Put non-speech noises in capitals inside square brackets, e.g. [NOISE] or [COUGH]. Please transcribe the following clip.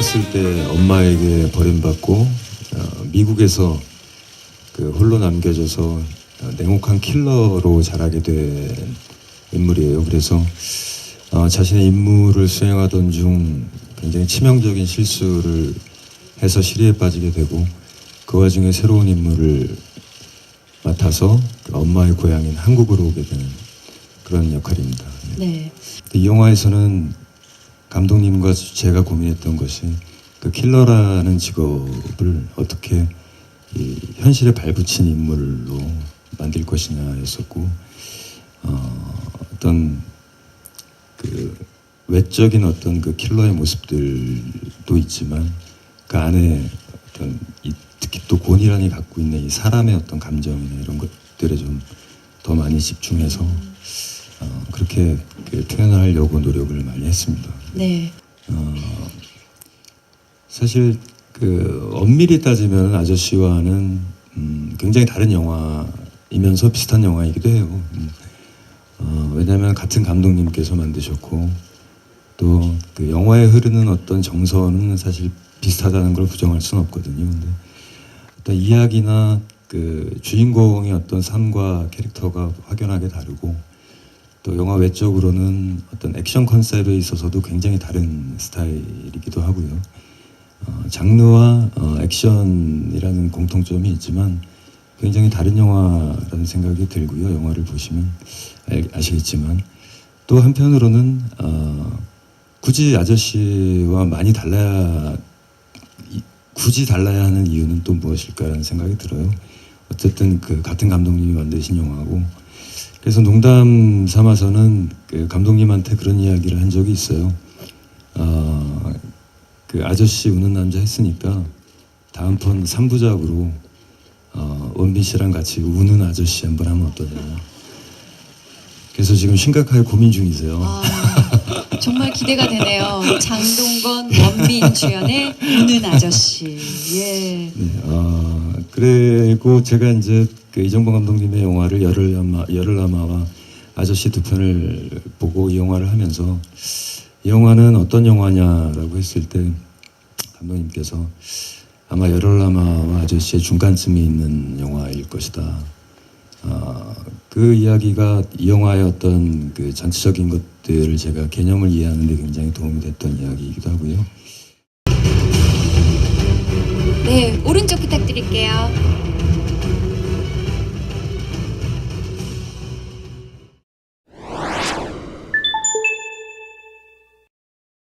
어렸을 때 엄마에게 버림받고 어, 미국에서 그 홀로 남겨져서 어, 냉혹한 킬러로 자라게 된 인물이에요. 그래서 어, 자신의 임무를 수행하던 중 굉장히 치명적인 실수를 해서 시리에 빠지게 되고 그 와중에 새로운 임무를 맡아서 그 엄마의 고향인 한국으로 오게 되는 그런 역할입니다. 네. 이 영화에서는 감독님과 제가 고민했던 것이 그 킬러라는 직업을 어떻게 이 현실에 발붙인 인물로 만들 것이냐였었고 어, 어떤 그 외적인 어떤 그 킬러의 모습들도 있지만 그 안에 어떤 이 특히 또 고니란이 갖고 있는 이 사람의 어떤 감정이나 이런 것들에 좀 더 많이 집중해서 어, 그렇게 그 표현하려고 노력을 많이 했습니다. 네. 어, 사실 그 엄밀히 따지면 아저씨와는 음, 굉장히 다른 영화이면서 비슷한 영화이기도 해요. 음. 어, 왜냐하면 같은 감독님께서 만드셨고 또 그 영화에 흐르는 어떤 정서는 사실 비슷하다는 걸 부정할 수는 없거든요. 근데 어떤 이야기나 그 주인공의 어떤 삶과 캐릭터가 확연하게 다르고 또 영화 외적으로는 어떤 액션 컨셉에 있어서도 굉장히 다른 스타일이기도 하고요. 어, 장르와 어, 액션이라는 공통점이 있지만 굉장히 다른 영화라는 생각이 들고요. 영화를 보시면 알, 아시겠지만 또 한편으로는 어, 굳이 아저씨와 많이 달라야 이- 굳이 달라야 하는 이유는 또 무엇일까라는 생각이 들어요. 어쨌든 그 같은 감독님이 만드신 영화고 그래서 농담 삼아서는 그 감독님한테 그런 이야기를 한 적이 있어요. 어, 그 아저씨 우는 남자 했으니까 다음 편 3부작으로 어, 원빈 씨랑 같이 우는 아저씨 한번 하면 어떠냐. 그래서 지금 심각하게 고민 중이세요. 아, [LAUGHS] 정말 기대가 되네요. 장동건, 원빈 주연의 우는 아저씨. 예. 네, 어, 그리고 제가 이제 그 이정범 감독님의 영화를 열흘 남아 열흘 남아와 아저씨 두 편을 보고 이 영화를 하면서 이 영화는 어떤 영화냐라고 했을 때 감독님께서 아마 열흘 남아와 아저씨의 중간쯤에 있는 영화일 것이다. 어, 그 이야기가 이 영화의 어떤 그 전체적인 것들을 제가 개념을 이해하는 데 굉장히 도움이 됐던 이야기이기도 하고요. 네, 오른쪽 부탁드릴게요.